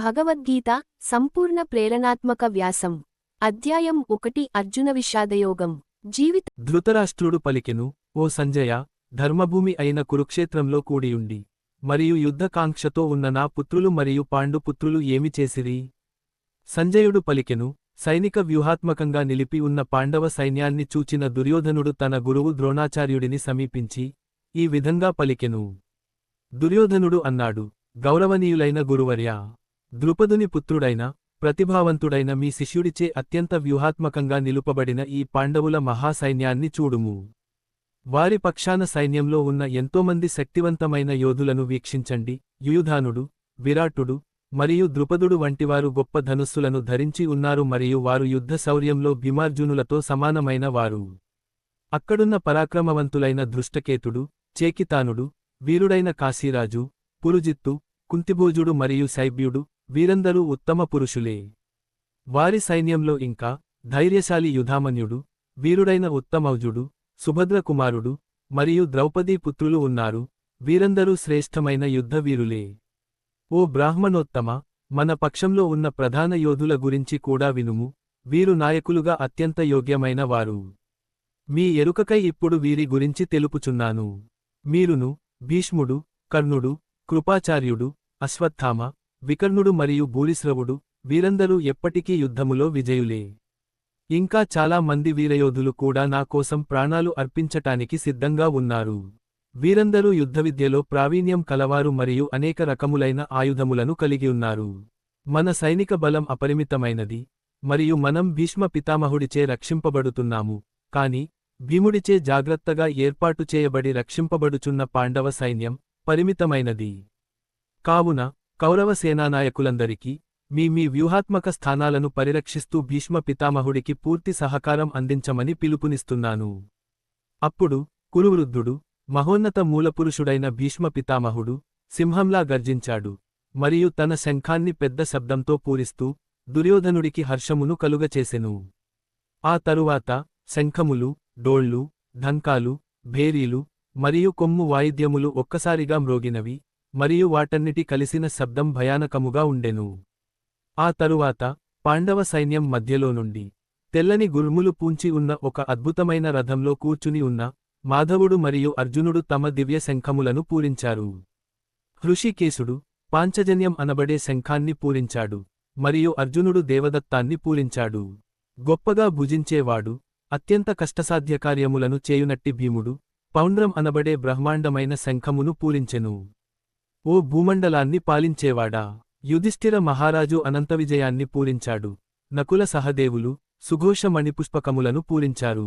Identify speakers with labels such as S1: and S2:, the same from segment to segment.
S1: భగవద్గీత సంపూర్ణ ప్రేరణాత్మక వ్యాసం. అధ్యాయం ఒకటి అర్జున విషాదయోగం. జీవిత
S2: ధృతరాష్ట్రుడు పలికెను ఓ సంజయ ధర్మభూమి అయిన కురుక్షేత్రంలో కూడియుండి మరియు యుద్ధకాంక్షతో ఉన్న నా పుత్రులు మరియు పాండుపుత్రులు ఏమి చేసిరి సంజయుడు పలికెను సైనిక వ్యూహాత్మకంగా నిలిపి ఉన్న పాండవ సైన్యాన్ని చూచిన దుర్యోధనుడు తన గురువు ద్రోణాచార్యుడిని సమీపించి ఈ విధంగా పలికెను దుర్యోధనుడు అన్నాడు గౌరవనీయులైన గురువర్యా ద్రుపదుని పుత్రుడైన ప్రతిభావంతుడైన మీ శిష్యుడిచే అత్యంత వ్యూహాత్మకంగా నిలుపబడిన ఈ పాండవుల మహాసైన్యాన్ని చూడుము. వారి పక్షాన సైన్యంలో ఉన్న ఎంతోమంది శక్తివంతమైన యోధులను వీక్షించండి. యుయుధానుడు విరాటుడు మరియు ద్రుపదుడు వంటివారు గొప్ప ధనుస్సులను ధరించి ఉన్నారు మరియు వారు యుద్ధ శౌర్యంలో భీమార్జునులతో సమానమైన వారు. అక్కడున్న పరాక్రమవంతులైన దృష్టకేతుడు చేకితానుడు వీరుడైన కాశీరాజు పురుజిత్తు కుంతిభోజుడు మరియు శైబ్యుడు వీరందరూ ఉత్తమ పురుషులే. వారి సైన్యంలో ఇంకా ధైర్యశాలి యుధామన్యుడు వీరుడైన ఉత్తమౌజుడు సుభద్రకుమారుడు మరియు ద్రౌపదీ పుత్రులు ఉన్నారు. వీరందరూ శ్రేష్టమైన యుద్ధవీరులే ఓ బ్రాహ్మణోత్తమ మన పక్షంలో ఉన్న ప్రధాన యోధుల గురించి కూడా వినుము. వీరు నాయకులుగా అత్యంత యోగ్యమైన వారు. మీ ఎరుకకై ఇప్పుడు వీరి గురించి తెలుపుచున్నాను. మీరును భీష్ముడు కర్ణుడు కృపాచార్యుడు అశ్వత్థామ వికర్ణుడు మరియు భూరిశ్రవుడు వీరందరూ ఎప్పటికీ యుద్ధములో విజయులే. ఇంకా చాలా మంది వీరయోధులు కూడా నా కోసం ప్రాణాలు అర్పించటానికి సిద్ధంగా ఉన్నారు. వీరందరూ యుద్ధవిద్యలో ప్రావీణ్యం కలవారు మరియు అనేక రకములైన ఆయుధములను కలిగి ఉన్నారు. మన సైనిక బలం అపరిమితమైనది మరియు మనం భీష్మ పితామహుడిచే రక్షింపబడుతున్నాము. కాని భీముడిచే జాగ్రత్తగా ఏర్పాటు చేయబడి రక్షింపబడుచున్న పాండవ సైన్యం పరిమితమైనది. కావున కౌరవ సేనానాయకులందరికీ మీ మీ వ్యూహాత్మక స్థానాలను పరిరక్షిస్తూ భీష్మ పితామహుడికి పూర్తి సహకారం అందించమని పిలుపునిస్తున్నాను. అప్పుడు కురువృద్ధుడు మహోన్నత మూలపురుషుడైన భీష్మ పితామహుడు సింహంలా గర్జించాడు. మరియు తన శంఖాన్ని పెద్ద శబ్దంతో పూరిస్తూ దుర్యోధనుడికి హర్షమును కలుగచేసెను. ఆ తరువాత శంఖములు డోళ్ళు ఢంకాలు భేరీలు మరియు కొమ్ము వాయిద్యములు ఒక్కసారిగా మ్రోగినవి మరియు వాటన్నిటి కలిసిన శబ్దం భయానకముగా ఉండెను. ఆ తరువాత పాండవ సైన్యం మధ్యలో నుండి తెల్లని గుర్ములు పూంచి ఉన్న ఒక అద్భుతమైన రథంలో కూర్చుని ఉన్న మాధవుడు మరియు అర్జునుడు తమ దివ్య శంఖములను పూరించారు. హృషికేశుడు పాంచజన్యం అనబడే శంఖాన్ని పూరించాడు మరియు అర్జునుడు దేవదత్తాన్ని పూరించాడు. గొప్పగా భుజించేవాడు అత్యంత కష్టసాధ్యకార్యములను చేయునట్టి భీముడు పౌండ్రం అనబడే బ్రహ్మాండమైన శంఖమును పూరించెను. ఓ భూమండలాన్ని పాలించేవాడా? యుధిష్ఠిర మహారాజు అనంతవిజయాన్ని పూరించాడు. నకుల సహదేవులు సుఘోష మణిపుష్పకములను పూరించారు.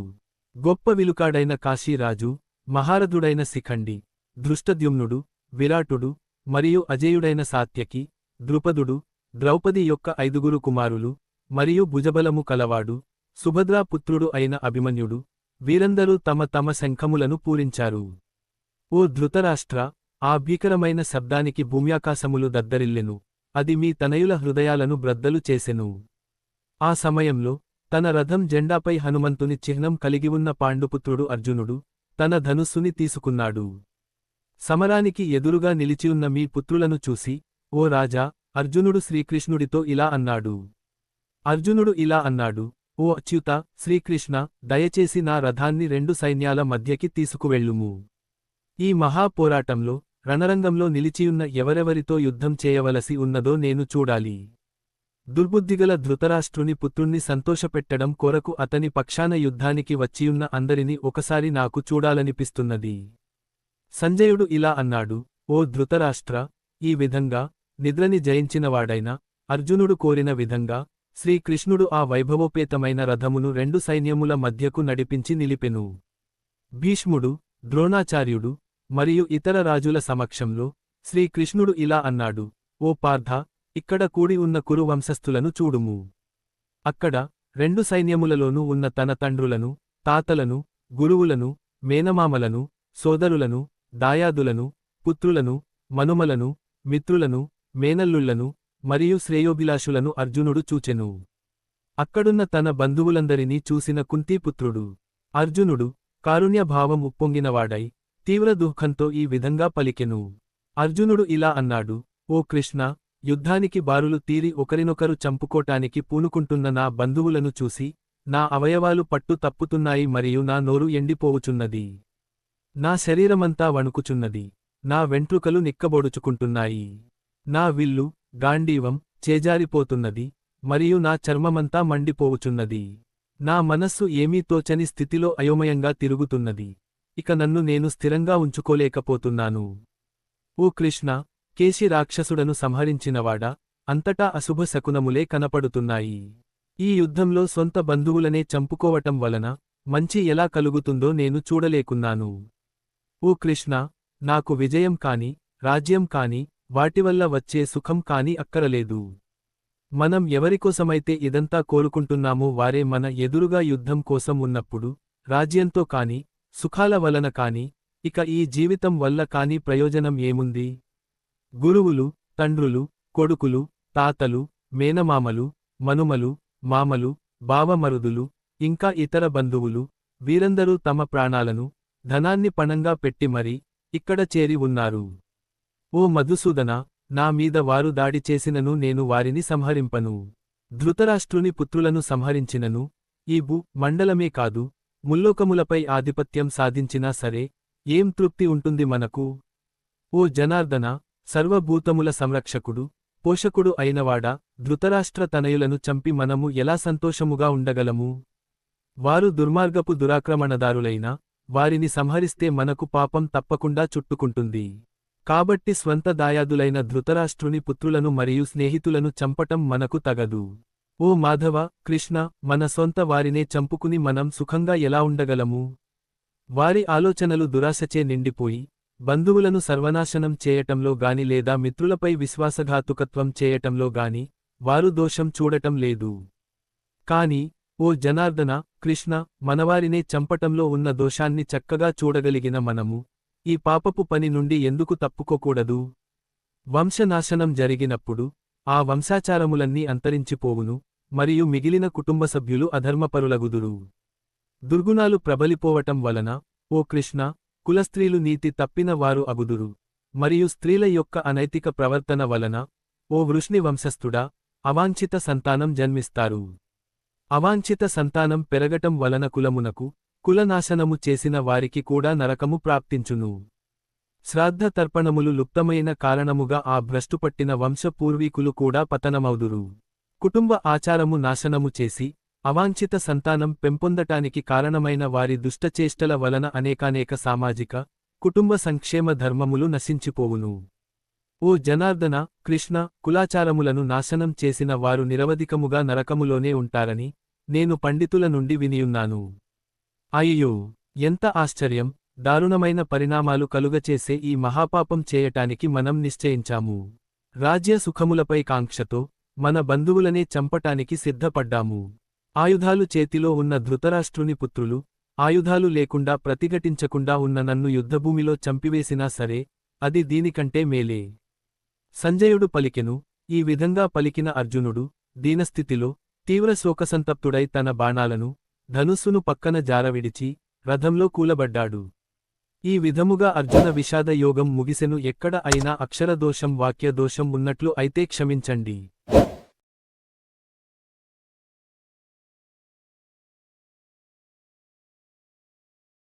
S2: గొప్ప విలుకాడైన కాశీరాజు మహారథుడైన శిఖండి దృష్టద్యుమ్నుడు విరాటుడు మరియు అజేయుడైన సాత్యకి ద్రుపదుడు ద్రౌపది యొక్క ఐదుగురు కుమారులు మరియు భుజబలము కలవాడు సుభద్రాపుత్రుడు అయిన అభిమన్యుడు వీరందరూ తమ తమ శంఖములను పూరించారు. ఓ ధృతరాష్ట్ర ఆ భీకరమైన శబ్దానికి భూమ్యాకాశములు దద్దరిల్లెను. అది మీ తనయుల హృదయాలను బ్రద్దలు చేసెను. ఆ సమయంలో తన రథం జెండాపై హనుమంతుని చిహ్నం కలిగి ఉన్న పాండుపుత్రుడు అర్జునుడు తన ధనుస్సుని తీసుకున్నాడు. సమరానికి ఎదురుగా నిలిచియున్న మీ పుత్రులను చూసి ఓ రాజా అర్జునుడు శ్రీకృష్ణుడితో ఇలా అన్నాడు. అర్జునుడు ఇలా అన్నాడు ఓ అచ్యుత శ్రీకృష్ణ దయచేసి నా రథాన్ని రెండు సైన్యాల మధ్యకి తీసుకువెళ్ళుము. ఈ మహాపోరాటంలో రణరంగంలో నిలిచియున్న ఎవరెవరితో యుద్ధం చేయవలసి ఉన్నదో నేను చూడాలి. దుర్బుద్ధిగల ధృతరాష్ట్రుని పుత్రుణ్ణి సంతోషపెట్టడం కొరకు అతని పక్షాన యుద్ధానికి వచ్చియున్న అందరినీ ఒకసారి నాకు చూడాలనిపిస్తున్నది. సంజయుడు ఇలా అన్నాడు ఓ ధృతరాష్ట్ర ఈ విధంగా నిద్రని జయించినవాడైన అర్జునుడు కోరిన విధంగా శ్రీకృష్ణుడు ఆ వైభవోపేతమైన రథమును రెండు సైన్యముల మధ్యకు నడిపించి నిలిపెను. భీష్ముడు ద్రోణాచార్యుడు మరియు ఇతర రాజుల సమక్షంలో శ్రీకృష్ణుడు ఇలా అన్నాడు ఓ పార్థ ఇక్కడ కూడి ఉన్న కురు వంశస్థులను చూడుము. అక్కడ రెండు సైన్యములలోనూ ఉన్న తన తండ్రులను తాతలను గురువులను మేనమామలను సోదరులను దాయాదులను పుత్రులను మనుమలను మిత్రులను మేనల్లుళ్ళను మరియు శ్రేయోభిలాషులను అర్జునుడు చూచెను. అక్కడున్న తన బంధువులందరినీ చూసిన కుంతీపుత్రుడు అర్జునుడు కారుణ్యభావం ఉప్పొంగినవాడై తీవ్ర దుఃఖంతో ఈ విధంగా పలికెను. అర్జునుడు ఇలా అన్నాడు ఓ కృష్ణ యుద్ధానికి బారులు తీరి ఒకరినొకరు చంపుకోటానికి పూనుకుంటున్న నా బంధువులను చూసి నా అవయవాలు పట్టు తప్పుతున్నాయి మరియు నా నోరు ఎండిపోవుచున్నది. నా శరీరమంతా వణుకుచున్నది. నా వెంట్రుకలు నిక్కబొడుచుకుంటున్నాయి. నా విల్లు గాండీవం చేజారిపోతున్నది మరియు నా చర్మమంతా మండిపోవుచున్నది. నా మనస్సు ఏమీ తోచని స్థితిలో అయోమయంగా తిరుగుతున్నది. ఇక నన్ను నేను స్థిరంగా ఉంచుకోలేకపోతున్నాను. ఓ కృష్ణ కేశి రాక్షసుడను సంహరించినవాడా? అంతటా అశుభ శకునములే కనపడుతున్నాయి. ఈ యుద్ధంలో సొంత బంధువులనే చంపుకోవటం వలన మంచి ఎలా కలుగుతుందో నేను చూడలేకున్నాను. ఓ కృష్ణ నాకు విజయం కాని రాజ్యం కాని వాటివల్ల వచ్చే సుఖం కాని అక్కరలేదు. మనం ఎవరికోసమైతే ఇదంతా కోరుకుంటున్నామో వారే మన ఎదురుగా యుద్ధం కోసం ఉన్నప్పుడు రాజ్యంతో కాని సుఖాల వలన కాని ఇక ఈ జీవితం వల్ల కాని ప్రయోజనం ఏముంది? గురువులు తండ్రులు కొడుకులు తాతలు మేనమామలు మనుమలు మామలు బావమరుదులు ఇంకా ఇతర బంధువులు వీరందరూ తమ ప్రాణాలను ధనాన్ని పణంగా పెట్టి మరి ఇక్కడ చేరి ఉన్నారు. ఓ మధుసూదన నా మీద వారు దాడి చేసినను నేను వారిని సంహరింపను. ధృతరాష్ట్రుని పుత్రులను సంహరించినను ఈ భూ మండలమే కాదు ముల్లోకములపై ఆధిపత్యం సాధించినా సరే ఏం తృప్తి ఉంటుంది మనకు? ఓ జనార్దన సర్వభూతముల సంరక్షకుడు పోషకుడు అయినవాడా ధృతరాష్ట్ర తనయులను చంపి మనము ఎలా సంతోషముగా ఉండగలము? వారు దుర్మార్గపు దురాక్రమణదారులైన వారిని సంహరిస్తే మనకు పాపం తప్పకుండా చుట్టుకుంటుంది. కాబట్టి స్వంత దాయాదులైన ధృతరాష్ట్రుని పుత్రులను మరియు స్నేహితులను చంపటం మనకు తగదు. ఓ మాధవ కృష్ణ మన సొంత వారినే చంపుకుని మనం సుఖంగా ఎలా ఉండగలము? వారి ఆలోచనలు దురాశచే నిండిపోయి బంధువులను సర్వనాశనం చేయటంలో గాని లేదా మిత్రులపై విశ్వాసఘాతుకత్వం చేయటంలో గాని వారు దోషం చూడటం లేదు. కాని ఓ జనార్దన కృష్ణ మనవారినే చంపటంలో ఉన్న దోషాన్ని చక్కగా చూడగలిగిన మనము ఈ పాపపు పని నుండి ఎందుకు తప్పుకోకూడదు? వంశనాశనం జరిగినప్పుడు ఆ వంశాచారములన్నీ అంతరించిపోవును మరియు మిగిలిన కుటుంబ సభ్యులు అధర్మపరులగుదురు. దుర్గుణాలు ప్రబలిపోవటం వలన ఓ కృష్ణ కులస్త్రీలు నీతి తప్పిన వారు అగుదురు. మరియు స్త్రీల యొక్క అనైతిక ప్రవర్తన వలన ఓ వృష్ణి వంశస్థుడా అవాంఛిత సంతానం జన్మిస్తారు. అవాంఛిత సంతానం పెరగటం వలన కులమునకు కులనాశనము చేసిన వారికి కూడా నరకము ప్రాప్తించును. శ్రాద్ధ తర్పణములు లుప్తమైన కారణముగా ఆ భ్రష్టుపట్టిన వంశపూర్వీకులు కూడా పతనమౌదురు కుటుంబ ఆచారము నాశనము చేసి అవాంఛిత సంతానం పెంపొందటానికి కారణమైన వారి దుష్టచేష్టల వలన అనేకానేక సామాజిక కుటుంబ సంక్షేమ ధర్మములు నశించిపోవును. ఓ జనార్దన కృష్ణ కులాచారములను నాశనం చేసిన వారు నిరవధికముగా నరకములోనే ఉంటారని నేను పండితుల నుండి వినియున్నాను. అయ్యో ఎంత ఆశ్చర్యం! దారుణమైన పరిణామాలు కలుగచేసే ఈ మహాపాపం చేయటానికి మనం నిశ్చయించాము. రాజ్య సుఖములపై కాంక్షతో మన బంధువులనే చంపటానికి సిద్ధపడ్డాము. ఆయుధాలు చేతిలో ఉన్న ధృతరాష్ట్రుని పుత్రులు ఆయుధాలు లేకుండా ప్రతిఘటించకుండా ఉన్న నన్ను యుద్ధభూమిలో చంపివేసినా సరే అది దీనికంటే మేలే. సంజయుడు పలికెను ఈ విధంగా పలికిన అర్జునుడు దీనస్థితిలో తీవ్ర శోకసంతప్తుడై తన బాణాలను ధనుస్సును పక్కన జారవిడిచి రథంలో కూలబడ్డాడు. ఈ విధముగా అర్జున విషాద యోగం ముగిసెను ఎక్కడ అయినా అక్షరదోషం వాక్యదోషం ఉన్నట్లు అయితే క్షమించండి.